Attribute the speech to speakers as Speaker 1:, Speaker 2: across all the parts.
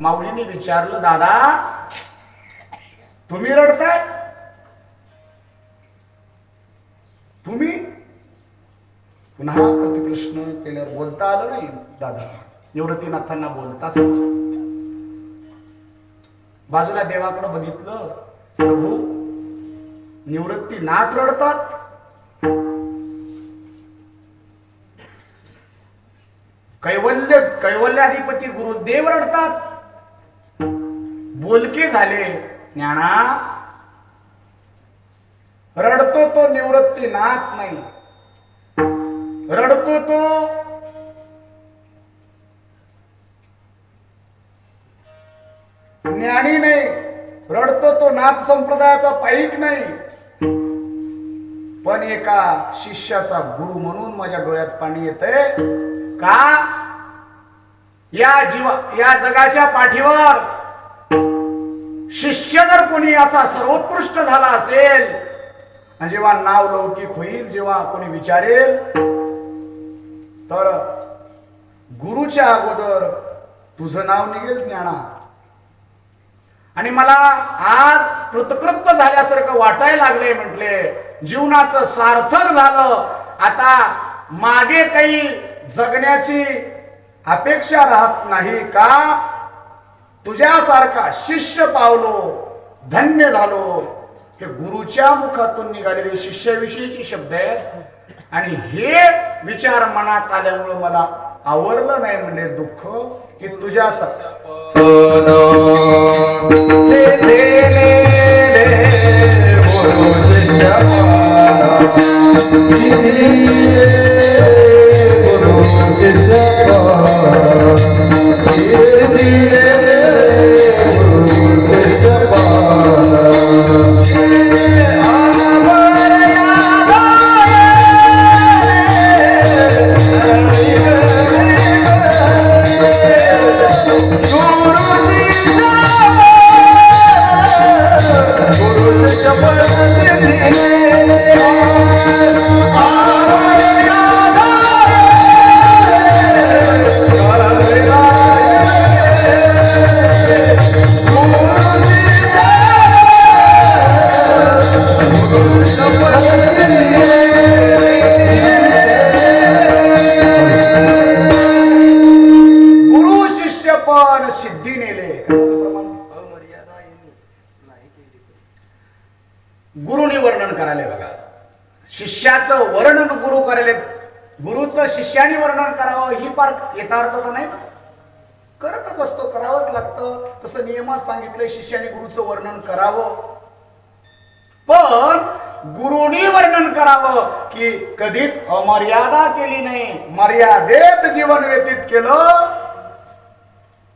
Speaker 1: माऊलीने विचारलं दादा तुम्ही रडताय? तुम्ही? पुन्हा प्रतिप्रश्न केल्यावर बोलता आलं नाही दादा. निवृत्तीनाथांना बोलताच बाजूला देवाकडे बघितलं प्रभू निवृत्तीनाथ रडतात. कैवल्य कैवल्याधिपती गुरुदेव रडतात. बोलके झाले. ज्ञाना रडतो तो निवृत्ती नाथ नाही. रडतो तो ज्ञानी नाही. रडतो तो नाथ संप्रदायाचा पाईक नाही. पण एका शिष्याचा गुरु म्हणून माझ्या डोळ्यात पाणी येतंय. का? या जीवा या जगाच्या पाठीवर. शिष्य जर कोणी असा सर्वोत्कृष्ट झाला असेल जेव्हा नाव लौकिक होईल जेव्हा कोणी विचारेल तर गुरुच्या अगोदर तुझं नाव निघेल ज्ञाना. आणि मला आज कृतकृत्य झाल्यासारखं वाटायला लागले म्हटले जीवनाचं सार्थक झालं. आता मागे काही जगण्याची अपेक्षा राहत नाही का? तुझ्यासारखा शिष्य पावलो धन्य झालो. हे गुरुच्या मुखातून निघालेले शिष्याविषयीचे शब्द आहेत. आणि हे विचार मनात आल्यामुळे मला आवरलं नाही म्हणजे दुःख की तुझ्यासारखा गुरु शिष्याचं वर्णन गुरु करेल. गुरुचं शिष्याने वर्णन करावं ही फार यथार्थता नाही करतच असतो करावंच लागतं. तसं नियमात सांगितलंय शिष्याने गुरुचं वर्णन करावं. पण गुरुनी वर्णन करावं की कधीच अमर्यादा केली नाही. मर्यादेत जीवन व्यतीत केलं.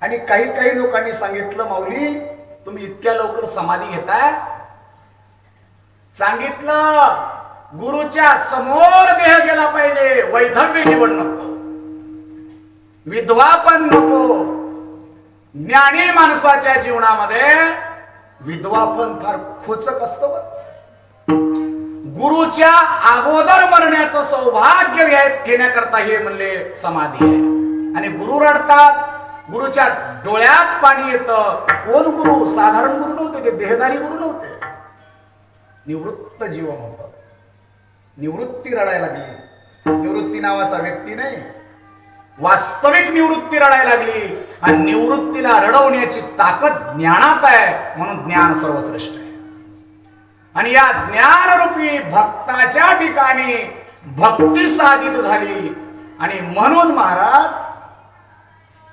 Speaker 1: आणि काही काही लोकांनी सांगितलं माऊली तुम्ही इतक्या लवकर समाधी घेताय? सांगितलं. गुरुच्या समोर देह गेला पाहिजे. वैधव्य जीवन नको. विधवा पण नको. ज्ञानी माणसाच्या जीवनामध्ये विधवा पण फार खोचक असत गुरुच्या अगोदर मरण्याचं सौभाग्य घेण्याकरता हे म्हणले समाधी आहे. आणि गुरु रडतात. गुरुच्या डोळ्यात पाणी येतं. कोण गुरु? साधारण गुरु नव्हते ते. देहदारी गुरु नव्हते. निवृत्त जीवन होतं निवृत्ती रडायला लागली. निवृत्ती नावाचा व्यक्ती नाही. वास्तविक निवृत्ती रडायला लागली. आणि निवृत्तीला रडवण्याची ताकद ज्ञानात आहे म्हणून ज्ञान सर्वश्रेष्ठ आहे. आणि या ज्ञानरूपी भक्ताच्या ठिकाणी भक्ती साधित झाली. आणि म्हणून महाराज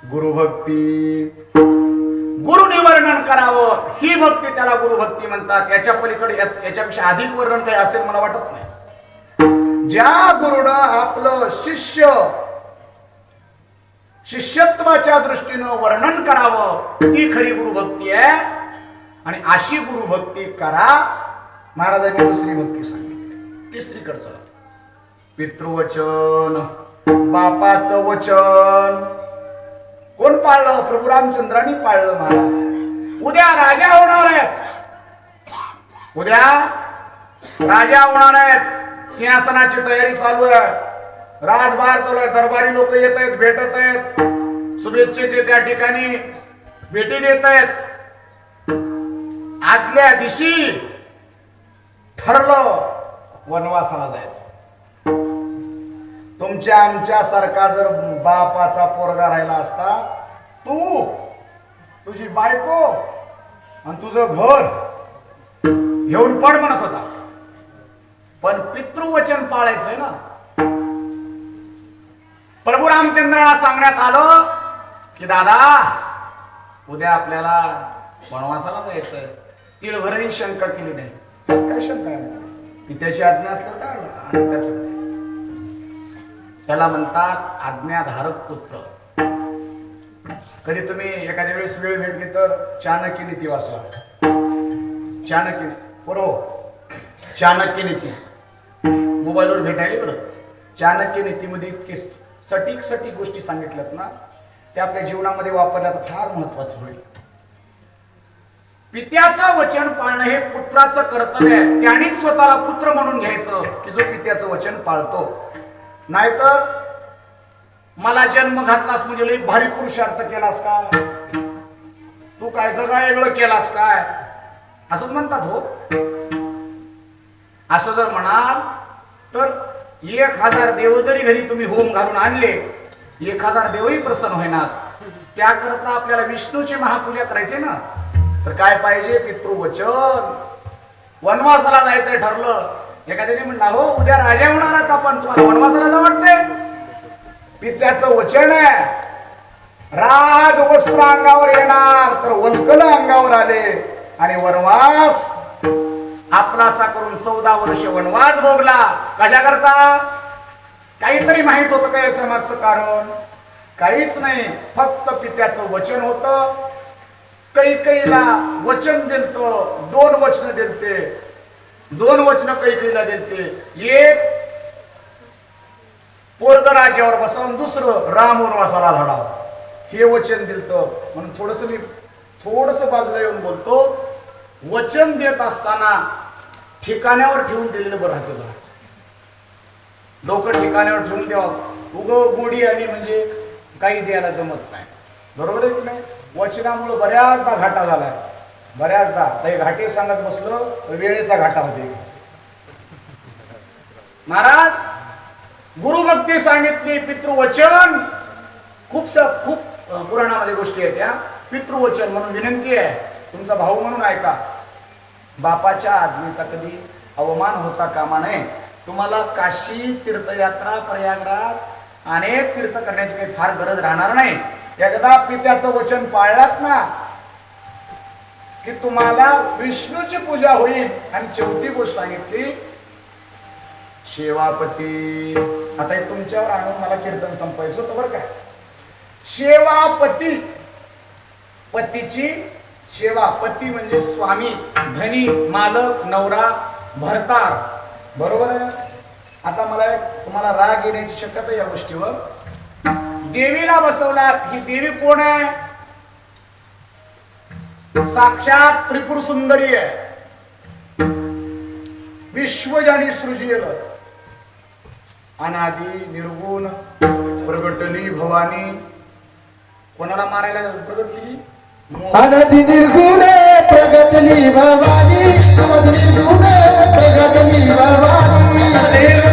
Speaker 1: गुरुभक्ती. गुरु निवर्णन करावं. ही भक्ती त्याला गुरुभक्ती म्हणतात. याच्या पलीकडे याच्यापेक्षा अधिक वर्णन काही असेल मला वाटत नाही. ज्या गुरुनं आपलं शिष्य शिष्यत्वाच्या दृष्टीनं वर्णन करावं ती खरी गुरुभक्ती आहे. आणि अशी गुरुभक्ती करा महाराजांनी दुसरी भक्ती सांगितली. तिसरीकडचं पितृवचन बापाचं वचन. कोण पाळलं? प्रभू रामचंद्रांनी पाळलं महाराज. उद्या राजा होणार आहेत. उद्या राजा होणार आहेत. सिंहासनाची तयारी चालू आहे. राजभार चालू आहे दरबारी लोक येत आहेत भेटत आहेत. शुभेच्छेचे त्या ठिकाणी भेटी देत आहेत. आदल्या दिवशी ठरलं वनवासाला जायचं. तुमच्या आमच्या सारखा जर बापाचा पोरगा राहिला असता तू तुझी बायको आणि तुझं घर घेऊन पड म्हणत होता. पण पितृवचन पाळायचंय ना. प्रभू रामचंद्राला सांगण्यात आलं की दादा उद्या आपल्याला वनवासाला जायचं तिळभरही शंका केली नाही काय शंका पित्याची आज्ञा असलं काय काय? त्याला म्हणतात आज्ञाधारक पुत्र. कधी तुम्ही एखाद्या वेळेस वेळ भेटली तर चाणक्य नीती वाचा चाणक्य बरोबर. चाणक्य नीती. मोबाईलवर भेटायला बरं. चाणक्य नीतीमध्ये इतके सटीक सटीक गोष्टी सांगितल्यात ना ते आपल्या जीवनामध्ये वापरल्या तर फार महत्वाचं होईल. पित्याचं वचन पाळणं हे पुत्राचं कर्तव्य आहे. त्यानेच स्वतःला पुत्र म्हणून घ्यायचं की जो पित्याचं वचन पाळतो. नाहीतर मला जन्म घातलास म्हणजे लई भारी पुरुषार्थ केलास का? तू काय सगळं वेगळं केलास काय? असंच म्हणतात हो. असं जर म्हणाल तर एक हजार देव जरी घरी तुम्ही होम घालून आणले एक हजार देवही प्रसन्न होईनात. त्याकरता आपल्याला विष्णूची महापूजा करायची ना. तर काय पाहिजे? पितृवचन. वनवासाला जायचं ठरलं. एखाद्याने म्हणला हो उद्या राजा होणार आहात आपण तुम्हाला वनवासाला जा वाटतंय? पित्याचं वचन आहे. राज वस्त्र अंगावर येणार. तर वल्कल अंगावर आले आणि वनवास आपलासा करून चौदा वर्ष वनवास भोगला. कशा करता काहीतरी माहीत होतं का याच्या मागचं कारण? काहीच नाही. फक्त पित्याचं वचन होतं. कैकईला वचन दिलत. दोन वचन दिलते. दोन वचन कैकईला दिलते. एक पोरग राज्यावर बसवून दुसरं राम वनवासाला धाडा हे वचन दिलत. म्हणून थोडस मी थोडस बाजूला येऊन बोलतो. वचन देत असताना ठिकाण्यावर ठेवून दिलेलं बरं राहतं जरा लोक ठिकाण्यावर ठेवून द्यावा. उग गोडी आली म्हणजे काही द्यायला जमत नाही. बरोबर आहे की नाही? वचनामुळे बऱ्याचदा घाटा झालाय. बऱ्याचदा. काही घाटे सांगत बसलो तर वेळेचा घाटा होते महाराज गुरुभक्ती सांगितली पितृवचन. खूप खूप पुराणामध्ये गोष्टी आहेत त्या पितृवचन म्हणून विनंती आहे. तुमचा भाऊ म्हणून ऐका. बापाच्या आज्ञेचा कधी अवमान होता कामा नये. तुम्हाला काशी तीर्थयात्रा प्रयागराज अनेक तीर्थ करण्याची काही फार गरज राहणार नाही. एकदा पित्याचं वचन पाळलात ना की तुम्हाला विष्णूची पूजा होईल. आणि चौथी गोष्ट सांगितली शेवापती. आता हे तुमच्यावर आणून मला कीर्तन संपायचं होतं बरं काय शेवापती. पतीची सेवा पती म्हणजे स्वामी धनी मालक नवरा भरतार. बरोबर आहे? आता मला तुम्हाला राग येण्याची शक्यता या गोष्टीवर. देवीला बसवला ही देवी कोण आहे? साक्षात त्रिपुर सुंदरी आहे. विश्वजानी सृजिल. अनादी निर्गुण प्रगटली भवानी. कोणाला मारायला प्रगटली? अनदी
Speaker 2: अनधि निर्गुण प्रगतली भवानी अनदी निर्गुण प्रगतली भवानी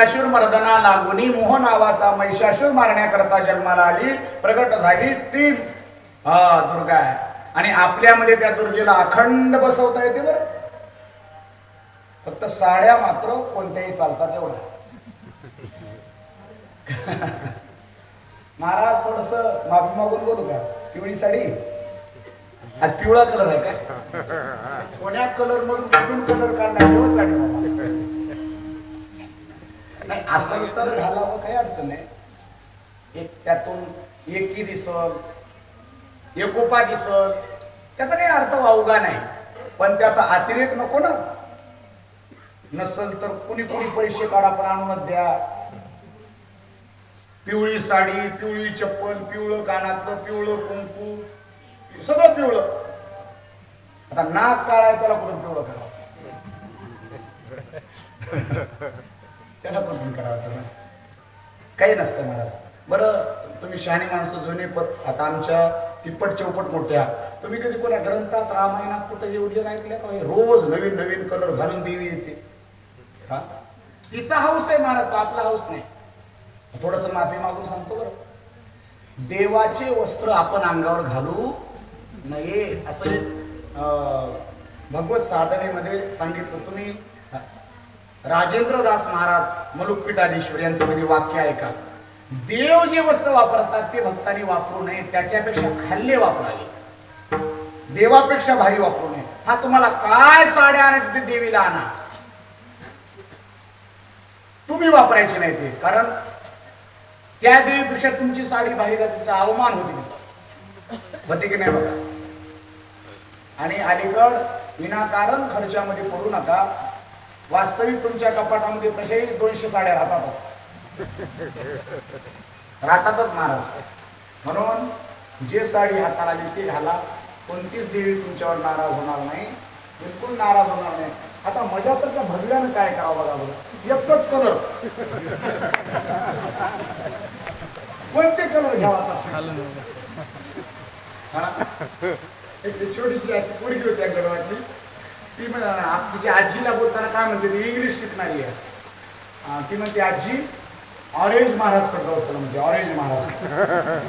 Speaker 2: महिषासूर मर्दना लागुनी
Speaker 1: मोह नावाचा महिषासूर मारण्याकरता जन्माला आली प्रगट झाली ती हा दुर्गा आहे. आणि आपल्यामध्ये त्या दुर्गेला अखंड बसवता येते बरं. फक्त साड्या मात्र कोणत्याही चालतात एवढ्या. महाराज थोडस माफी मागून बोलू का? पिवळी साडी? आज पिवळा कलर आहे काय? कोण्या कलर मधून कुठून कलर काढणार हो साडी? नाही असं तर घालावं काही अडचण नाही. एक त्यातून एकी दिसल एकोपा दिसल त्याचा काही अर्थ वावगा नाही. पण त्याचा अतिरेक नको ना. नसल तर कुणी कुणी पैसे काढा पण आणूनच द्या. पिवळी साडी पिवळी चप्पल पिवळं कानातलं पिवळं कुंकू सगळं पिवळं. आता नाक काळाय त्याला कुठून पिवळं करावं? त्याला कुठून करावं त्याला काही नसतं महाराज बरं तुम्ही शहाणी माणसं जुने पत आता आमच्या तिप्पट चौपट मोठ्या. तुम्ही कधी कोणा ग्रंथात रामायणात कुठं एवढे ऐकल्या का? रोज नवीन नवीन कलर घालून देवी येते. हा? तिचा हाऊस आहे महाराज तो आपला हाऊस नाही. थोडस माफी मागून सांगतो बरं. देवाचे वस्त्र आपण अंगावर घालू नये असं भगवत साधनेमध्ये सांगितलं तुम्ही. राजेंद्र दास महाराज मलुकपीठाधीश्वर यांचं म्हणजे वाक्य ऐका देव जे वस्त्र वापरतात ते भक्तांनी वापरू नये त्याच्यापेक्षा खाल्ले वापरावे देवापेक्षा भारी वापरू नये. हा तुम्हाला काय साड्या आणायचे ते देवीला आणा. तुम्ही वापरायचे नाही ते कारण त्या देवीपेक्षा तुमची साडी भारी तिचा अवमान होती. होते की नाही बघा? आणि अलीकड विनाकारण खर्चामध्ये पडू नका. वास्तविक तुमच्या कपाटामध्ये तसेही दोनशे साड्या राहतातच राहतातच महाराज. म्हणून जे साडी हाताला आली ती घाला कोणतीच देवी तुमच्यावर नाराज होणार नाही. बिलकुल नाराज होणार नाही. आता मजासारख्या भरल्यानं काय करावं बघा बघा एकच कलर कोणते कलर घ्यावा एक छोटीशी अशी पोरगी होती एकदा ती म्हण तिच्या आजीला बोलताना काय म्हणते ती इंग्लिश शिकणारी आहे ती म्हणते आजी ऑरेंज महाराज करता होतं म्हणजे ऑरेंज महाराज.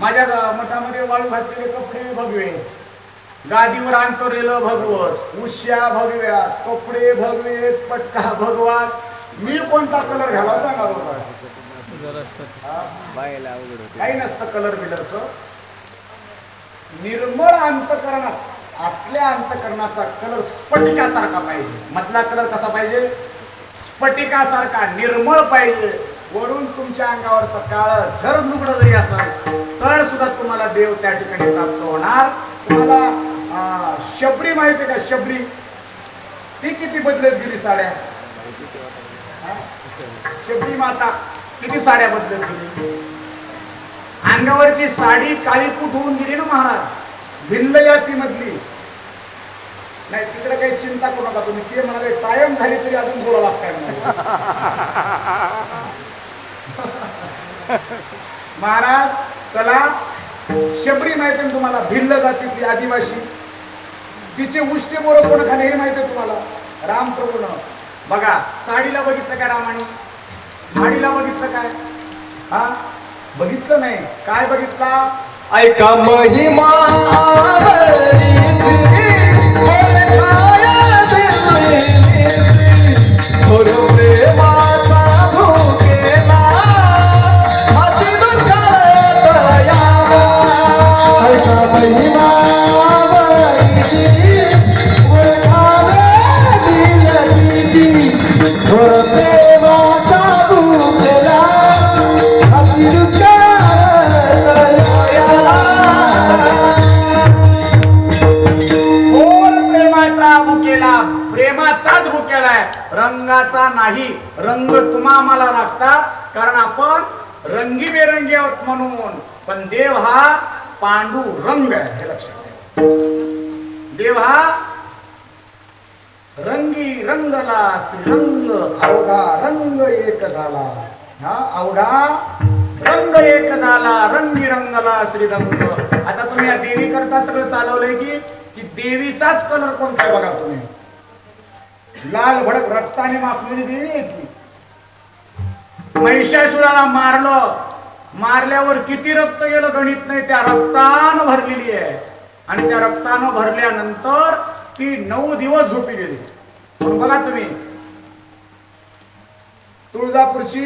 Speaker 1: माझ्या मठामध्ये वाळू घातलेले कपडे भगवेच. गादीवर अंतरलेलं भगवस उश्या भगव्याच. कपडे भगवेच पटका भगवाच. मी कोणता कलर घाला सांगा
Speaker 3: होते.
Speaker 1: काही नसतं कलर बिलरचं. निर्मळ अंतकरणात. आपल्या अंतकरणाचा कलर स्फटिकासारखा पाहिजे. मधला कलर कसा पाहिजे? स्फटिकासारखा निर्मळ पाहिजे. वरून तुमच्या अंगावरचा काळ झर लुगडं जरी असेल तर सुद्धा तुम्हाला देव त्या ठिकाणी प्राप्त होणार. तुम्हाला शबरी माहिती का? शबरी. ती किती बदलत गेली साड्या? शबरी माता किती साड्या बदलत गेली? अंगावरची साडी काळीपूट होऊन गेली ना महाराज? भिल्ल जातीमधली नाही तिकडे काही चिंता करू नका तुम्ही. ते म्हणाले कायम झाली तरी अजून बोलावं काय महाराज चला. शबरी माहिती आहे तुम्हाला भिल्ल जातीतली आदिवासी. तिचे उष्टे मोर कोण खाली हे माहिती आहे तुम्हाला? रामप्रभून बघा साडीला बघितलं काय रामाने? साडीला बघितलं काय? हा? बघितलं नाही. काय बघितला?
Speaker 2: ऐका महिमा माया दिली दिलेली, थोर प्रेमाचा
Speaker 1: रंगाचा नाही रंग तुम्हा आम्हाला लागता कारण आपण रंगीबेरंगी आहोत म्हणून. पण देव हा पांडू रंग आहे हे लक्षात ठेवा. देव हा रंगी रंगला श्रीरंग अवघा रंग एक झाला. हा अवघा रंग एक झाला रंगी रंगला श्रीरंग. आता तुम्ही या देवी करता सगळं चालवलंय की देवीचाच कलर कोणता बघा तुम्ही. लाल भडक रक्ताने मापलेली देवी आहे महिषासुराला मारलं. मारल्यावर किती रक्त गेलं गणित नाही त्या रक्तानं भरलेली आहे. आणि त्या रक्तानं भरल्यानंतर ती नऊ दिवस झोपी गेली. पण बघा तुम्ही तुळजापूरची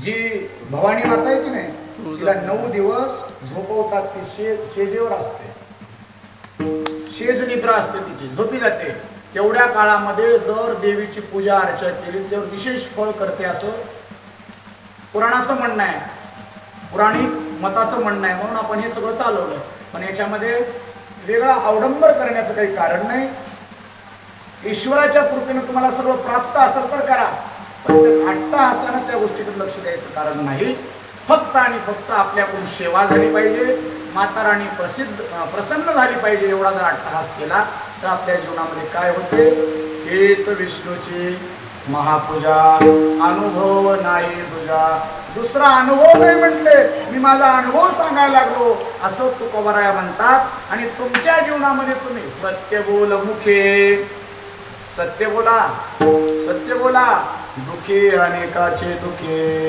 Speaker 1: जी भवानी माता आहे की नाही तिला नऊ दिवस झोपवतात ती शे शेजेवर असते. शेज निद्रा असते तिची झोपी जाते. तेवढ्या काळामध्ये जर देवीची पूजा अर्चा केली तर विशेष फळ करते असं पुराणाचं म्हणणं आहे. पुराणिक मताचं म्हणणं आहे. म्हणून आपण हे सगळं चालवलं. पण याच्यामध्ये वेगळा अवडंबर करण्याचं काही कारण नाही. ईश्वराच्या कृपेनं तुम्हाला सगळं प्राप्त असेल तर करा. पण ते असताना त्या गोष्टीकडे लक्ष द्यायचं कारण नाही. फक्त आणि फक्त आपल्याकडून सेवा झाली पाहिजे. माता राणी प्रसिद्ध प्रसन्न झाली पाहिजे एवढा जर अट्टहास केला तर आपल्या जीवनामध्ये काय होते? हेच विष्णूची महापूजा. अनुभव नाही तुझा. दुसरा अनुभव नाही म्हणते मी माझा अनुभव सांगायला लागलो. असं तुकोबराया म्हणतात. आणि तुमच्या जीवनामध्ये तुम्ही सत्य बोल मुखे. सत्य बोला. सत्य बोला. दुखी अनेकाचे दुखे.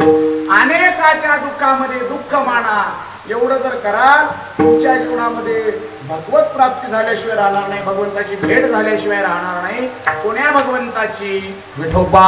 Speaker 1: अनेकाच्या दुःखामध्ये दुःख माना. एवढं जर कराल तुमच्या जीवनामध्ये भगवत प्राप्ती झाल्याशिवाय राहणार नाही भगवंताची भेट झाल्याशिवाय राहणार नाही कोण्या भगवंताची विठोबा